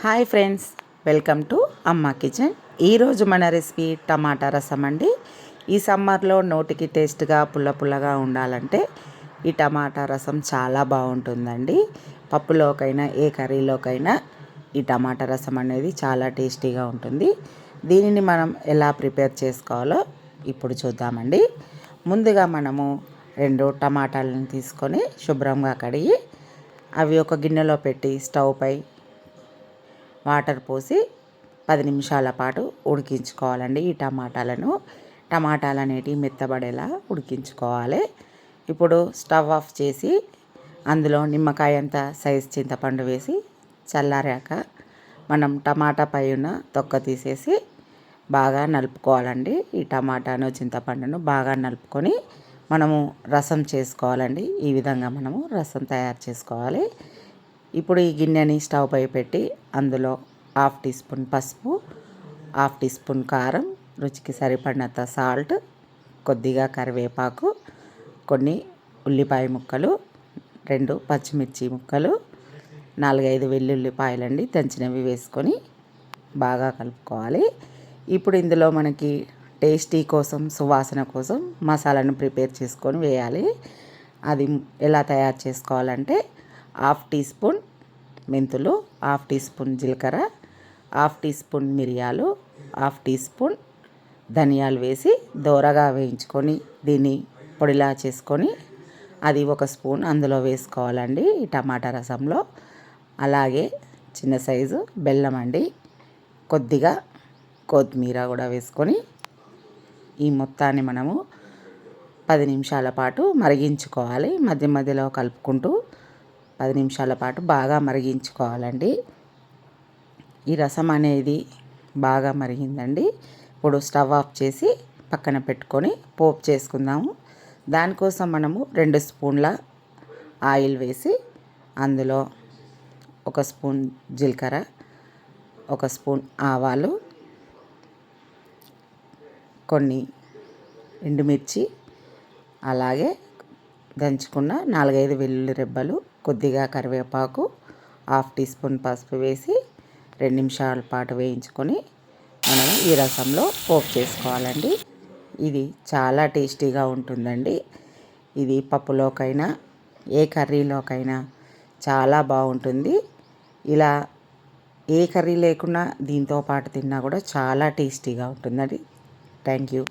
Hi friends welcome to Amma kitchen. ఈరోజు మన recipe టమాటా రసం అండి. ఈ సమ్మర్లో నోటికి టేస్ట్గా పుల్ల పుల్లగా ఉండాలంటే ఈ టమాటా రసం చాలా బాగుంటుందండి. పప్పులోకైనా ఏ కర్రీలోకైనా ఈ టమాటా రసం అనేది చాలా టేస్టీగా ఉంటుంది. దీనిని మనం ఎలా ప్రిపేర్ చేసుకోవాలో ఇప్పుడు చూద్దామండి. ముందుగా మనము రెండు టమాటాలను తీసుకొని శుభ్రంగా కడిగి అవి ఒక గిన్నెలో పెట్టి స్టవ్ పై వాటర్ పోసి పది నిమిషాల పాటు ఉడికించుకోవాలండి ఈ టమాటాలను. టమాటాలు అనేటివి మెత్తబడేలా ఉడికించుకోవాలి. ఇప్పుడు స్టవ్ ఆఫ్ చేసి అందులో నిమ్మకాయ అంత సైజ్ చింతపండు వేసి చల్లారాక మనం టమాటా పైన తొక్క తీసేసి బాగా నలుపుకోవాలండి. ఈ టమాటాను చింతపండును బాగా నలుపుకొని మనము రసం చేసుకోవాలండి. ఈ విధంగా మనము రసం తయారు చేసుకోవాలి. ఇప్పుడు ఈ గిన్నెని స్టవ్ పై పెట్టి అందులో హాఫ్ టీ స్పూన్ పసుపు హాఫ్ టీ స్పూన్ కారం రుచికి సరిపడినంత సాల్ట్ కొద్దిగా కరివేపాకు కొన్ని ఉల్లిపాయ ముక్కలు రెండు పచ్చిమిర్చి ముక్కలు నాలుగైదు వెల్లుల్లిపాయలండి దంచినవి వేసుకొని బాగా కలుపుకోవాలి. ఇప్పుడు ఇందులో మనకి టేస్టీ కోసం సువాసన కోసం మసాలాను ప్రిపేర్ చేసుకొని వేయాలి. అది ఎలా తయారు చేసుకోవాలంటే హాఫ్ టీ స్పూన్ మెంతులు హాఫ్ టీ స్పూన్ జీలకర్ర హాఫ్ టీ స్పూన్ మిరియాలు హాఫ్ టీ స్పూన్ ధనియాలు వేసి దోరగా వేయించుకొని దీన్ని పొడిలా చేసుకొని అది ఒక స్పూన్ అందులో వేసుకోవాలండి ఈ టమాటా రసంలో. అలాగే చిన్న సైజు బెల్లం అండి. కొద్దిగా కొత్తిమీర కూడా వేసుకొని ఈ మొత్తాన్ని మనము పది నిమిషాల పాటు మరిగించుకోవాలి. మధ్య మధ్యలో కలుపుకుంటూ పది నిమిషాల పాటు బాగా మరిగించుకోవాలండి. ఈ రసం అనేది బాగా మరిగిందండి. ఇప్పుడు స్టవ్ ఆఫ్ చేసి పక్కన పెట్టుకొని పోపు చేసుకుందాము. దానికోసం మనము రెండు స్పూన్ల ఆయిల్ వేసి అందులో ఒక స్పూన్ జీలకర్ర ఒక స్పూన్ ఆవాలు కొన్ని ఎండుమిర్చి అలాగే దంచుకున్న నాలుగైదు వెల్లుల్లి రెబ్బలు కొద్దిగా కరివేపాకు హాఫ్ టీ స్పూన్ పసుపు వేసి రెండు నిమిషాల పాటు వేయించుకొని మనం ఈ రసంలో పోపు చేసుకోవాలండి. ఇది చాలా టేస్టీగా ఉంటుందండి. ఇది పప్పులోకైనా ఏ కర్రీలోకైనా చాలా బాగుంటుంది. ఇలా ఏ కర్రీ లేకున్నా దీంతో పాటు తిన్నా కూడా చాలా టేస్టీగా ఉంటుందండి. Thank you.